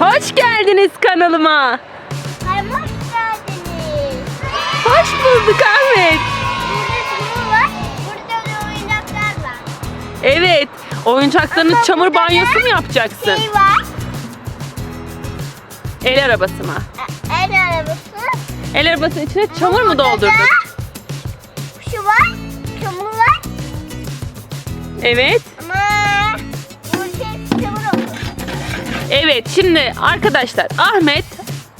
Hoş geldiniz kanalıma. Ay hoş geldiniz. Hoş bulduk Ahmet. Burada var. Burada da oyuncaklar var. Evet, oyuncaklarını Ama çamur banyosu mu yapacaksın? Şey var. El arabası mı? e, El arabası. El arabasının içine çamur mu doldurduk? Şu var. Çamur var. Evet. Evet, şimdi arkadaşlar Ahmet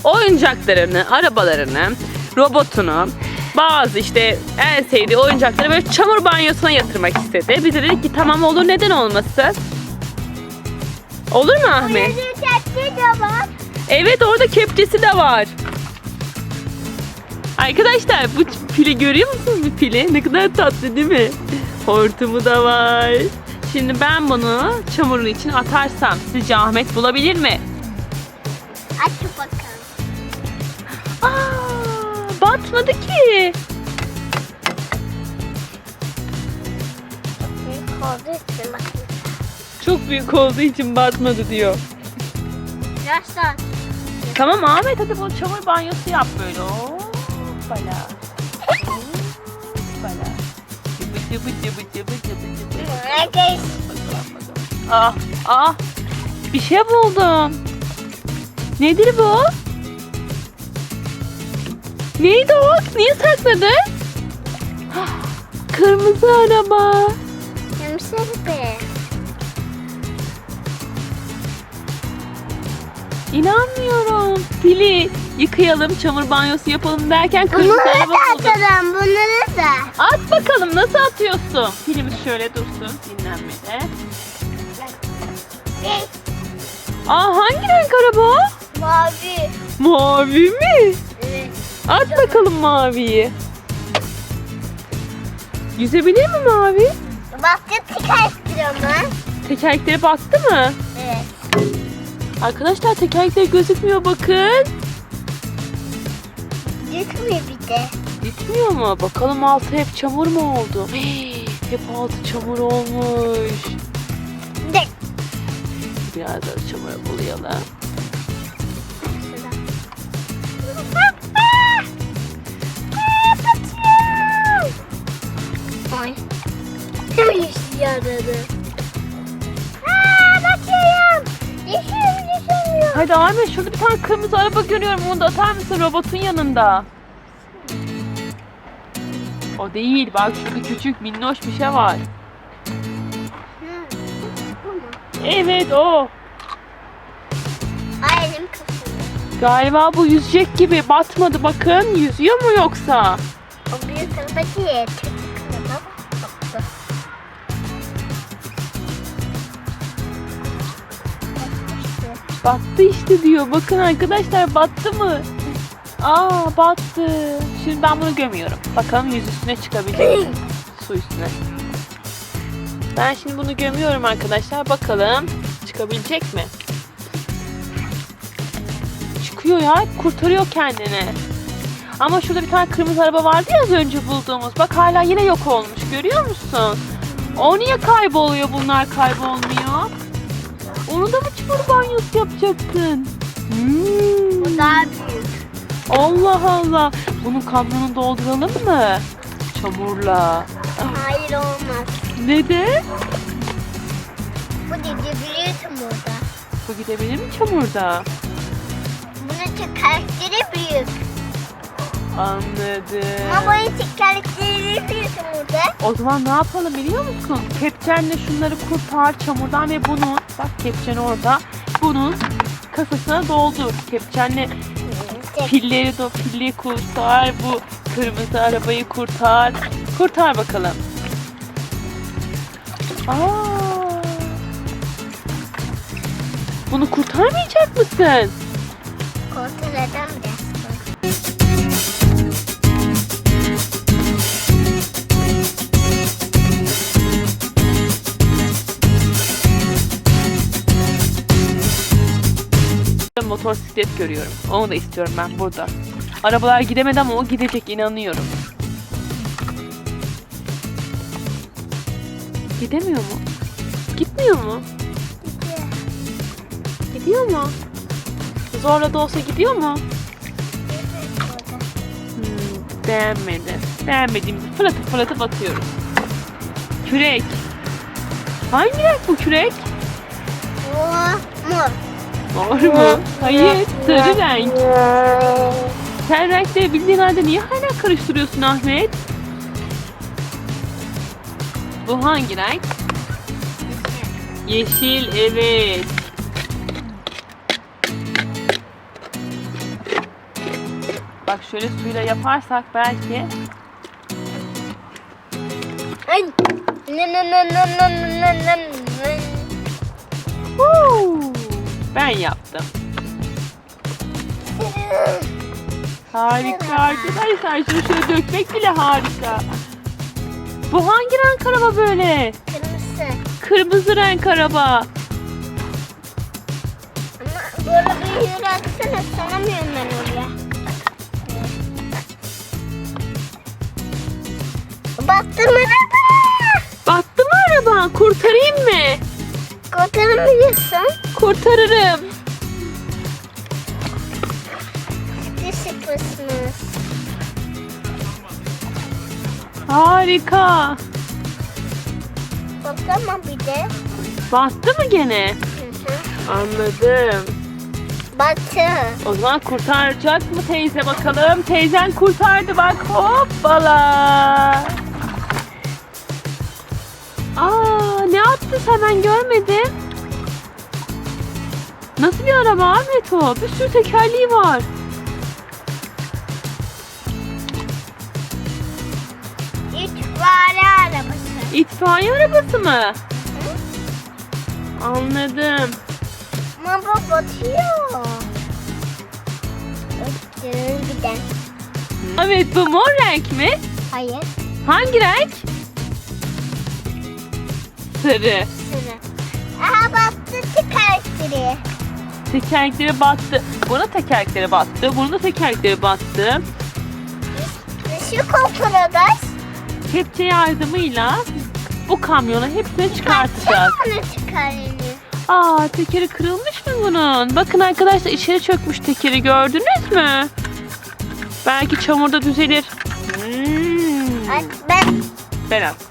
oyuncaklarını, arabalarını, robotunu, bazı işte en sevdiği oyuncakları böyle çamur banyosuna yatırmak istedi. Biz de dedik ki tamam olur neden olmasın? Olur mu Ahmet? Evet orada kepçesi de var. Arkadaşlar bu pili görüyor musunuz bu pili? Ne kadar tatlı değil mi? Hortumu da var. Şimdi ben bunu çamurun için atarsam sizce Ahmet bulabilir mi? Aç bakalım. Aa, batmadı ki. Büyük olduğu için bakın. Çok büyük olduğu için batmadı diyor. Biraz daha. Tamam Ahmet hadi bunu çamur banyosu yap böyle. Hoppala. Cıbı cıbı cıbı cıbı. Herkes. Ah, ah. Bir şey buldum. Nedir bu? Neydi o? Niye sakladın? Kırmızı araba. Yumuşak be. İnanmıyorum. Pili yıkayalım, çamur banyosu yapalım derken kırmızı araba At bakalım nasıl atıyorsun? Pilimiz şöyle dursun dinlenmede. Aa hangi renk araba? Mavi. Mavi mi? Evet. At bakalım maviyi. Yüzebilir mi mavi? Başka çıkarttırıyor mu? Tekerleklere baktı mı? Evet. Arkadaşlar tekerlekleri gözükmüyor bakın. Gitmiyor bir de. Gitmiyor mu? Bakalım altı hep çamur mu oldu? Hii, hep altı çamur olmuş. Biraz daha çamura bulayalım. Ay. Çok yeşil yaradı. Aa, bakıyorum. Yeşil yeşil. Hadi Ahmet şurada bir tane kırmızı araba görüyorum. Onu da atar mısın robotun yanında? O değil. Bak şurada küçük minnoş bir şey var. Evet o. Ay elim kısıldı. Galiba bu yüzecek gibi. Batmadı bakın. Yüzüyor mu yoksa? O büyük. Battı işte diyor. Bakın arkadaşlar battı mı? Aa battı. Şimdi ben bunu gömüyorum. Bakalım yüz üstüne çıkabilecek mi? Su üstüne. Ben şimdi bunu gömüyorum arkadaşlar. Bakalım çıkabilecek mi? Çıkıyor ya. Kurtarıyor kendini. Ama şurada bir tane kırmızı araba vardı ya az önce bulduğumuz. Bak hala yine yok olmuş. Görüyor musun? O niye kayboluyor bunlar kaybolmuyor? Onu da mı çamur banyosu yapacaksın? Hmm. Bu daha büyük. Allah Allah. Bunun kamyonunu dolduralım mı? Çamurla. Hayır olmaz. Neden? Bu gidebiliyorsun burada. Bu gidebilir mi çamurda? Bunun tekerlekleri büyük. Anladım. Ama bunun tekerlekleri büyüyorsun burada. O zaman ne yapalım biliyor musun? Kepçenle şunları kurtar çamurdan ve bunu bak kepçen orada. Bunun kasasına doldur. Kepçenle pilleri de pilli kurtar. Bu kırmızı arabayı kurtar. Kurtar bakalım. Aa. Bunu kurtarmayacak mısın? Kontrolden biraz. Motosiklet görüyorum. Onu da istiyorum ben burada. Arabalar gidemedi ama o gidecek inanıyorum. Gidemiyor mu? Gitmiyor mu? Gidiyor mu? Zorla da olsa gidiyor mu? Hmm, beğenmedi. Beğenmediğimizi fırlatıp fırlatıp atıyoruz. Kürek. Hangi renk bu kürek? Bu Mor mu? Hayır, sarı renk. Sen renkleri bildiğin halde niye hala karıştırıyorsun Ahmet? Bu hangi renk? Yeşil, evet. Bak şöyle suyla yaparsak belki. Ay. Ne ne ne ne ne ne ne ne. Woo! Ben yaptım. Harika arkadaşlar. Şunu şöyle dökmek bile harika. Bu hangi renk araba böyle? Kırmızı. Kırmızı renk araba. Ama böyle bir yürü atsana sanamıyorum ben oraya. Battım araba. Battı mı araba? Kurtarayım mı? Kurtaramıyorsun. Kurtarırım. Ne sıkmışsınız? Harika. Baksana bir de. Battı mı gene? Hı hı. Anladım. Battı. O zaman kurtaracak mı teyze bakalım? Teyzen kurtardı bak hoppala. Aa ne yaptı sen ben görmedim. Nasıl bir araba Ahmet o? Bir sürü tekerleği var. İtfaiye arabası. İtfaiye arabası mı? Anladım. Ama bu batıyor. Giden. Evet bu mor renk mi? Hayır. Hangi renk? Sarı. Sıra. Aha battı çıkarttırı. Tekerlekleri battı. Buna tekerlekleri battı. Bunun da tekerlekleri battı. Şu kontrolöz. Kepçe yardımıyla bu kamyonu hepsini çıkartacağız. Onu çıkarıyor. Aa tekeri kırılmış mı bunun? Bakın arkadaşlar içeri çökmüş tekeri gördünüz mü? Belki çamurda düzelir. Hmm, Ben ben attım.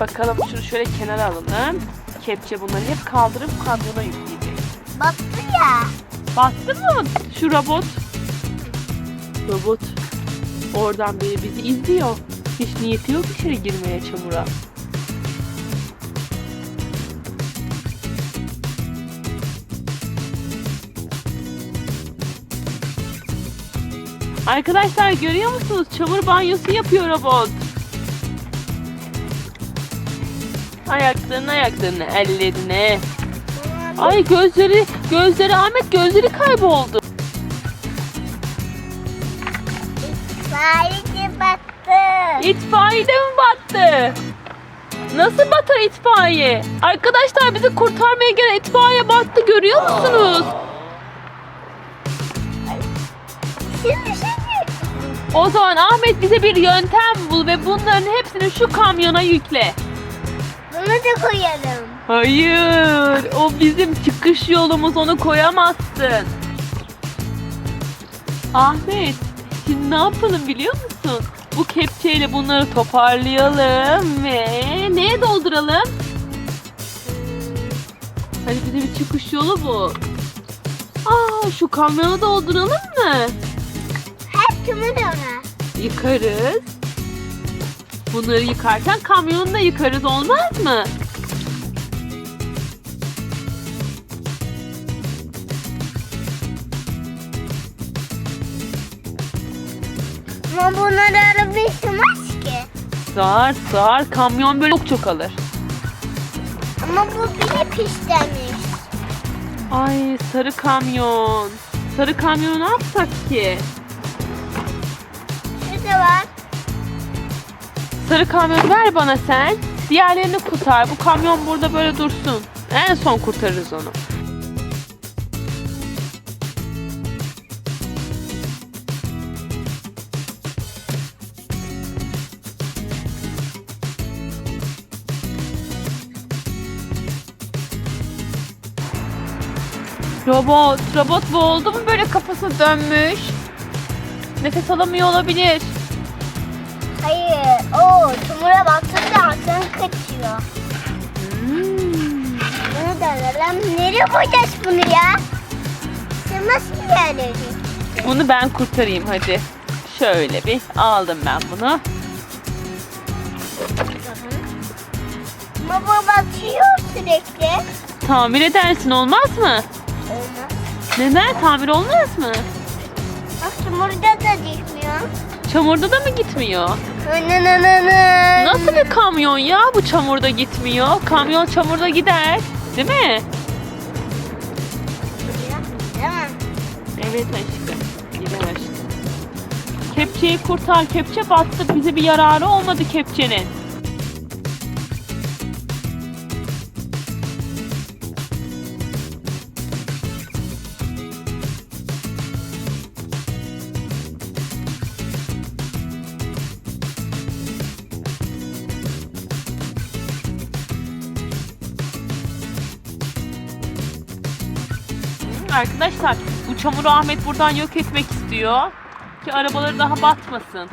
Bakalım şunu şöyle kenara alalım. Kepçe bunları hep kaldırıp kamyona yükleyecek. battı ya. Battı mı şu robot? Robot oradan beri bizi izliyor. Hiç niyeti yok içeri girmeye çamura. Arkadaşlar görüyor musunuz? Çamur banyosu yapıyor robot. Ayaklarını ayaklarını ellerine. Ay gözleri gözleri Ahmet gözleri kayboldu. İtfaiyeci battı. İtfaiye de mi battı? Nasıl batar itfaiye? Arkadaşlar bizi kurtarmaya gelen itfaiye battı görüyor musunuz? Şimdi şimdi. O zaman Ahmet bize bir yöntem bul ve bunların hepsini şu kamyona yükle. Bunu da koyalım. Hayır, o bizim çıkış yolumuz onu koyamazsın. Ahmet, şimdi ne yapalım biliyor musun? Bu kepçeyle bunları toparlayalım ve neye dolduralım? Hadi bize bir çıkış yolu bu. Aa, şu kamyona dolduralım mı? Hepsini de ona. Yıkarız. Bunları yıkarken kamyonu da yıkarız olmaz mı? Ama bunları arabaya sığmaz ki. Sığar sığar kamyon böyle çok çok alır. Ama bu bile pislenmiş. Ay sarı kamyon. Sarı kamyonu ne yapsak ki? Sarı kamyonu ver bana sen. Diğerlerini kurtar. Bu kamyon burada böyle dursun. En son kurtarırız onu. Robot, robot bu oldu mu böyle kafası dönmüş? Nefes alamıyor olabilir. Hayır. O çamura baktığında aklın kaçıyor. Hmm. Bunu da alalım. Nereye koyacağız bunu ya? Yerledin? Bunu ben kurtarayım hadi. Şöyle bir aldım ben bunu. Ama bu batıyor sürekli. Tamir edersin olmaz mı? Olmaz. Neden? Tamir olmaz mı? Bak çamurda da düşmüyor. Çamurda da mı gitmiyor? Nasıl bir kamyon ya bu çamurda gitmiyor? Kamyon çamurda gider. Değil mi? Evet aşkım. Gider aşkım. Kepçeyi kurtar. Kepçe battı. Bize bir yararı olmadı kepçenin. Arkadaşlar bu çamuru Ahmet buradan yok etmek istiyor. Ki arabaları daha batmasın.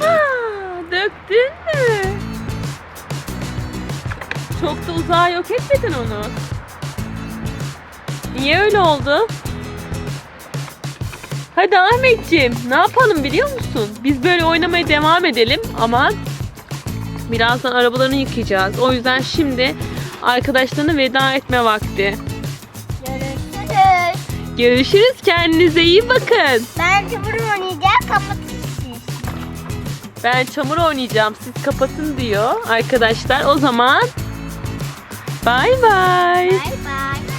Aa, döktün mü? Çok da uzağa yok etmedin onu. Niye öyle oldu? Hadi Ahmetciğim ne yapalım biliyor musun? Biz böyle oynamaya devam edelim ama Birazdan arabalarını yıkayacağız. O yüzden şimdi arkadaşlarına veda etme vakti. Görüşürüz. Görüşürüz. Kendinize iyi bakın. Ben çamur oynayacağım. Kapatın siz. Ben çamur oynayacağım. Siz kapatın diyor arkadaşlar. O zaman bay bay. Bay bay.